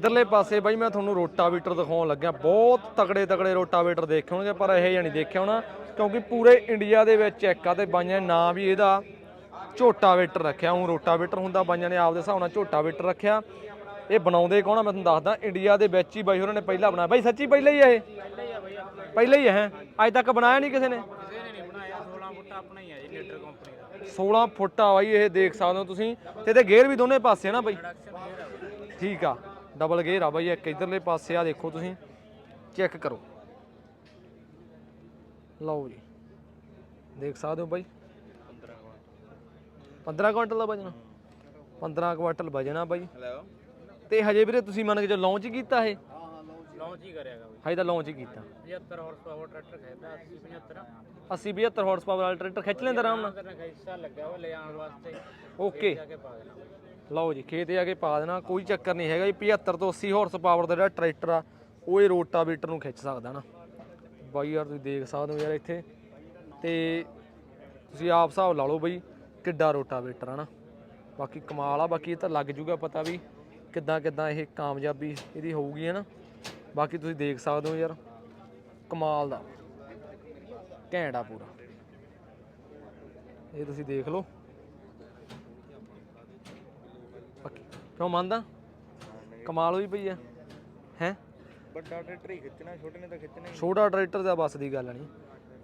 ਇਧਰਲੇ ਪਾਸੇ ਬਾਈ, ਮੈਂ ਤੁਹਾਨੂੰ ਰੋਟਾਵੀਟਰ ਦਿਖਾਉਣ ਲੱਗਿਆ। ਬਹੁਤ ਤਗੜੇ ਤਕੜੇ ਰੋਟਾਵੀਟਰ ਦੇਖੇ ਹੋਣਗੇ, ਪਰ ਇਹ ਜਾਂ ਨਹੀਂ ਦੇਖਿਆ ਹੋਣਾ, ਕਿਉਂਕਿ ਪੂਰੇ ਇੰਡੀਆ ਦੇ ਵਿੱਚ ਇੱਕ ਆ ਤੇ ਬਾਈਆਂ ਨਾਂ ਵੀ ਇਹਦਾ ਝੋਟਾਵੇਟਰ ਰੱਖਿਆ। ਉਹ ਰੋਟਾਵੇਟਰ ਹੁੰਦਾ, ਬਾਈਆਂ ਨੇ ਆਪਦੇ ਹਿਸਾਬ ਨਾਲ ਝੋਟਾਵੇਟਰ ਰੱਖਿਆ। ਇਹ ਬਣਾਉਂਦੇ ਕੌਣ ਆ? ਮੈਂ ਤੁਹਾਨੂੰ ਦੱਸਦਾ, ਇੰਡੀਆ ਦੇ ਵਿੱਚ ਹੀ ਬਾਈ ਹੋਰਾਂ ਨੇ ਪਹਿਲਾਂ ਬਣਾਇਆ। ਬਾਈ, ਸੱਚੀ ਪਹਿਲਾਂ ਹੀ ਆ ਇਹ? ਪਹਿਲਾਂ ਹੀ ਹੈ? ਅੱਜ ਤੱਕ ਬਣਾਇਆ ਨਹੀਂ ਕਿਸੇ ਨੇ? ਕਿਸੇ ਨੇ ਨਹੀਂ ਬਣਾਇਆ 16 ਫੁੱਟ ਆਪਣਾ ਹੀ ਹੈ ਜੀ ਲੀਟਰ ਕੰਪਨੀ ਦਾ 16 ਫੁੱਟ ਆ ਬਾਈ, ਇਹ ਦੇਖ ਸਕਦੇ ਹੋ ਤੁਸੀਂ। ਤੇ ਇਹਦੇ ਗੇਅਰ ਵੀ ਦੋਨੇ ਪਾਸੇ ਨਾ ਬਾਈ? ਠੀਕ ਆ। ਡਬਲ ਗੇਅਰ ਆ ਬਾਈ ਇੱਕ ਇਧਰਲੇ ਪਾਸੇ ਆ ਦੇਖੋ ਤੁਸੀਂ। ਚੈੱਕ ਕਰੋ। ਲਓ ਜੀ। ਦੇਖ ਸਕਦੇ ਹੋ ਬਾਈ। 15 ਕੁਇੰਟਲ ਦਾ ਵਜਨ। 15 ਕੁਇੰਟਲ ਵਜਨ ਆ ਬਾਈ। ਹੈਲੋ ਤੇ ਹਜੇ ਵੀਰੇ ਤੁਸੀਂ ਮੰਨ ਕੇ ਜੋ ਲਾਂਚ ਕੀਤਾ ਇਹ? ਲਾਂਚ ਹੀ ਕਰਿਆਗਾ ਬਈ। ਹਜੇ ਤਾਂ ਲਾਂਚ ਹੀ ਕੀਤਾ। 75 ਹਾਰਸ ਪਾਵਰ ਟਰੈਕਟਰ ਖੇਦਾ 80 75 80 72 ਹਾਰਸ ਪਾਵਰ ਵਾਲਾ ਟਰੈਕਟਰ ਖਿੱਚ ਲੈਂਦਾ ਆਰਾਮ ਨਾਲ। ਹਿੱਸਾ ਵਾਸਤੇ। ਓਕੇ। ਲਓ ਜੀ, ਖੇਤ ਜਾ ਕੇ ਪਾ ਦੇਣਾ, ਕੋਈ ਚੱਕਰ ਨਹੀਂ ਹੈਗਾ ਜੀ 75 ਤੋਂ 80 ਹਾਰਸ ਪਾਵਰ ਦਾ ਜਿਹੜਾ ਟਰੈਕਟਰ ਆ, ਉਹ ਇਹ ਰੋਟਾਵੇਟਰ ਨੂੰ ਖਿੱਚ ਸਕਦਾ ਨਾ। ਬਾਈ ਯਾਰ, ਤੁਸੀਂ ਦੇਖ ਸਕਦੇ ਹੋ ਯਾਰ ਇੱਥੇ। ਤੇ ਤੁਸੀਂ ਆਪ ਹਿਸਾਬ ਲਾ ਲਓ ਬਈ, ਕਿੱਡਾ ਰੋਟਾਵੇਟਰ ਆ ਨਾ। ਬਾਕੀ ਕਮਾਲ ਆ, ਬਾਕੀ ਇਹ ਤਾਂ ਲੱਗ ਜੂਗਾ ਪਤਾ ਵੀ ਕਿੱਦਾਂ ਕਿੱਦਾਂ ਇਹ ਕਾਮਯਾਬੀ ਇਹਦੀ ਹੋਊਗੀ, ਹੈ ਨਾ। ਬਾਕੀ ਤੁਸੀਂ ਦੇਖ ਸਕਦੇ ਹੋ ਯਾਰ, ਕਮਾਲ ਦਾ। ਘੈਂਟ ਆ ਪੂਰਾ। ਇਹ ਤੁਸੀਂ ਦੇਖ ਲਓ। ਬਾਕੀ ਕਿਉਂ ਮੰਨਦਾ? ਕਮਾਲ ਹੋਈ ਪਈ ਆ। ਹੈ? ਵੱਡਾ ਟਰੈਕਟਰ ਹੀ ਖਿੱਚਣਾ ਛੋਟੇ ਨੇ ਤਾਂ ਖਿੱਚਣਾ ਹੀ। ਛੋਟਾ ਟਰੈਕਟਰ ਦਾ ਬਸ ਦੀ ਗੱਲ ਨਹੀਂ।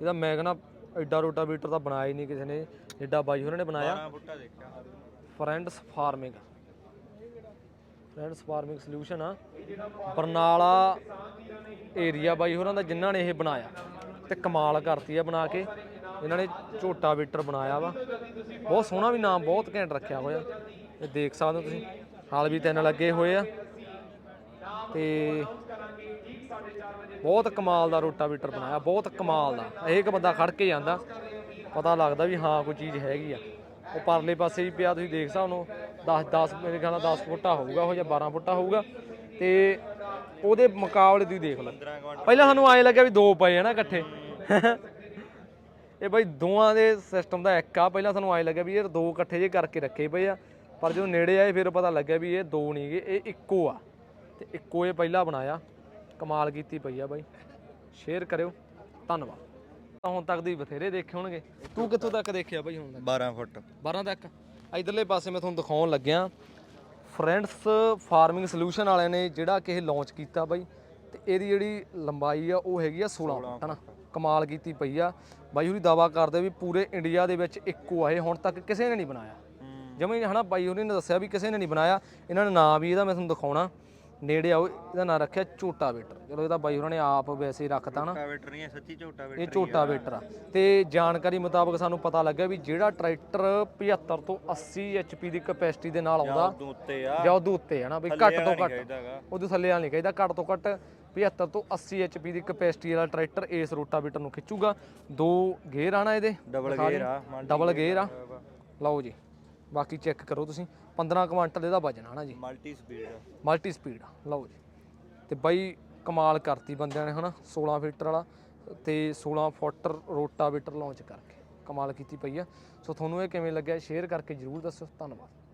ਇਹਦਾ ਮੈਂ ਕਹਿੰਦਾ ਐਡਾ ਰੋਟਾਵੀਟਰ ਤਾਂ ਬਣਾਇਆ ਹੀ ਨਹੀਂ ਕਿਸੇ ਨੇ ਜਿੱਡਾ ਬਾਈ ਹੋਰਾਂ ਨੇ ਬਣਾਇਆ। 12 ਫੁੱਟਾ ਦੇਖਿਆ। Friends farming. Friends farming solution ਆ। ਬਰਨਾਲਾ ਏਰੀਆ ਬਾਈ ਹੋਰਾਂ ਦਾ ਜਿਨ੍ਹਾਂ ਨੇ ਇਹ ਬਣਾਇਆ। ਤੇ ਕਮਾਲ ਕਰਤੀ ਆ ਬਣਾ ਕੇ। ਇਹਨਾਂ ਨੇ ਝੋਟਾ ਵੀਟਰ ਬਣਾਇਆ ਵਾ। ਬਹੁਤ ਸੋਹਣਾ ਵੀ ਨਾਮ ਬਹੁਤ ਘੈਂਟ ਰੱਖਿਆ ਹੋਇਆ। ਇਹ ਦੇਖ ਸਕਦੇ ਹੋ ਤੁਸੀਂ। ਹਾਲ ਵੀ ਤਿੰਨ ਲੱਗੇ ਹੋਏ ਆ। ਤੇ ਬਹੁਤ ਕਮਾਲ ਦਾ ਰੋਟਾਵੀਟਰ ਬਣਾਇਆ ਬਹੁਤ ਕਮਾਲ ਦਾ। ਇਹ ਇੱਕ ਬੰਦਾ ਖੜ ਕੇ ਜਾਂਦਾ ਪਤਾ ਲੱਗਦਾ ਵੀ ਹਾਂ ਕੋਈ ਚੀਜ਼ ਹੈਗੀ ਆ। ਉਹ ਪਰਲੇ ਪਾਸੇ ਵੀ ਪਿਆ ਤੁਸੀਂ ਦੇਖ ਸਕਦੇ ਹੋ 10 10 ਮੇਰੇ ਖਿਆਲ ਨਾਲ 10 ਫੁੱਟਾ ਹੋਊਗਾ ਉਹ ਜਾਂ 12 ਫੁੱਟਾ ਹੋਊਗਾ। ਤੇ ਉਹਦੇ ਮੁਕਾਬਲੇ ਤੁਸੀਂ ਦੇਖ ਲਓ। ਪਹਿਲਾਂ ਸਾਨੂੰ ਐਂ ਲੱਗਿਆ ਵੀ ਦੋ ਪਏ ਆ ਨਾ ਇਕੱਠੇ। ਇਹ ਬਈ ਦੋਵਾਂ ਦੇ ਸਿਸਟਮ ਦਾ ਇੱਕ ਆ। ਪਹਿਲਾਂ ਸਾਨੂੰ ਐਂ ਲੱਗਿਆ ਵੀ ਇਹ ਦੋ ਇਕੱਠੇ ਜੇ ਕਰਕੇ ਰੱਖੇ ਪਏ ਆ। ਪਰ ਜਦੋਂ ਨੇੜੇ ਆਏ ਫਿਰ ਪਤਾ ਲੱਗਿਆ ਵੀ ਇਹ ਦੋ ਨਹੀਂਗੇ ਇਹ ਇੱਕੋ ਆ। ਤੇ ਇੱਕੋ ਇਹ ਪਹਿਲਾਂ ਬਣਾਇਆ। ਕਮਾਲ ਕੀਤੀ ਪਈ ਆ ਬਾਈ। ਸ਼ੇਅਰ ਕਰਿਓ। ਧੰਨਵਾਦ। ਤਾਂ ਹੁਣ ਤੱਕ ਦੀ ਬਥੇਰੇ ਦੇਖੇ ਹੋਣਗੇ। ਤੂੰ ਕਿੱਥੋਂ ਤੱਕ ਦੇਖਿਆ ਬਾਈ ਹੁਣ ਤੱਕ? 12 ਫੁੱਟ। 12 ਤੱਕ? ਇਧਰਲੇ ਪਾਸੇ ਮੈਂ ਤੁਹਾਨੂੰ ਦਿਖਾਉਣ ਲੱਗਿਆ। ਫਰੈਂਡਸ ਫਾਰਮਿੰਗ ਸੋਲੂਸ਼ਨ ਵਾਲਿਆਂ ਨੇ ਜਿਹੜਾ ਕਿ ਇਹ ਲਾਂਚ ਕੀਤਾ ਬਾਈ ਤੇ ਇਹਦੀ ਜਿਹੜੀ ਲੰਬਾਈ ਆ ਉਹ ਹੈਗੀ ਆ 16 ਫੁੱਟ ਹਨਾ? ਕਮਾਲ ਕੀਤੀ ਪਈ ਆ। ਬਾਈ ਹੋਰੀ ਦਾਵਾ ਕਰਦੇ ਵੀ ਪੂਰੇ ਇੰਡੀਆ ਦੇ ਵਿੱਚ ਇੱਕੋ ਆ ਇਹ ਹੁਣ ਤੱਕ ਕਿਸੇ ਨੇ ਨਹੀਂ ਬਣਾਇਆ। ਜਿਵੇਂ ਹਨਾ ਬਾਈ ਹੋਰੀ ਨੇ ਦੱਸਿਆ ਵੀ ਕਿਸੇ ਨੇ ਨਹੀਂ ਬਣਾਇਆ। ਇਹਨਾਂ ਨੇ ਨਾਂ ਵੀ ਇਹਦਾ ਮੈਂ ਤੁਹਾਨੂੰ ਦਿਖਾਉਣਾ। ਨੇੜੇ ਆਓ ਇਹਦਾ ਨਾਂ ਰੱਖਿਆ ਝੋਟਾ ਵੇਟਰ। ਚਲੋ ਇਹਦਾ ਬਾਈ ਹੋਰਾਂ ਨੇ ਆਪ ਵੈਸੇ ਹੀ ਰੱਖਤਾ ਨਾ। ਟਾਵੇਟਰ ਨਹੀਂ ਹੈ ਸੱਚੀ ਝੋਟਾ ਇਹ ਝੋਟਾ ਵੇਟਰ ਆ। ਤੇ ਜਾਣਕਾਰੀ ਮੁਤਾਬਕ ਸਾਨੂੰ ਪਤਾ ਲੱਗਿਆ ਵੀ ਜਿਹੜਾ ਟਰੈਕਟਰ 75 ਤੋਂ 80 ਐਚਪੀ ਦੀ ਕਪੈਸਿਟੀ ਦੇ ਨਾਲ ਆਉਂਦਾ ਉਦੋਂ ਉੱਤੇ ਆ। ਜਾਂ ਉਹਦੇ ਉੱਤੇ ਹੈ ਨਾ ਵੀ ਘੱਟ ਤੋਂ ਘੱਟ। ਉਹਦੇ ਥੱਲੇ ਵਾਲਾ ਨਹੀਂ ਕਹਿੰਦਾ ਘੱਟ ਤੋਂ ਘੱਟ 75 ਤੋਂ 80 ਐਚਪੀ ਦੀ ਕਪੈਸਿਟੀ ਵਾਲਾ ਟਰੈਕਟਰ ਇਸ ਰੋਟਾਵੇਟਰ ਨੂੰ ਖਿੱਚੂਗਾ। ਦੋ ਗੇਅਰ ਆਣਾ ਇਹਦੇ ਡਬਲ ਗੇਅਰ। ਆ ਡਬਲ ਗੇਅਰ ਆ। ਲਓ ਜੀ। ਬਾਕੀ ਚੈੱਕ ਕਰੋ ਤੁਸੀਂ 15 ਕੁਇੰਟਲ ਇਹਦਾ ਵਜਨ ਆਣਾ ਜੀ। ਮਲਟੀ ਸਪੀਡ ਮਲਟੀ ਸਪੀਡ ਲਓ ਜੀ। ਤੇ ਬਾਈ ਕਮਾਲ ਕਰਤੀ ਬੰਦਿਆਂ ਨੇ ਹਨਾ 16 ਫੀਟਰ ਵਾਲਾ ਤੇ 16 ਫੁੱਟ ਰੋਟਾਵੇਟਰ ਲਾਂਚ ਕਰਕੇ। ਕਮਾਲ ਕੀਤੀ ਪਈ ਆ। ਸੋ ਤੁਹਾਨੂੰ ਇਹ ਕਿਵੇਂ ਲੱਗਿਆ ਸ਼ੇਅਰ ਕਰਕੇ ਜਰੂਰ ਦੱਸਿਓ। ਧੰਨਵਾਦ।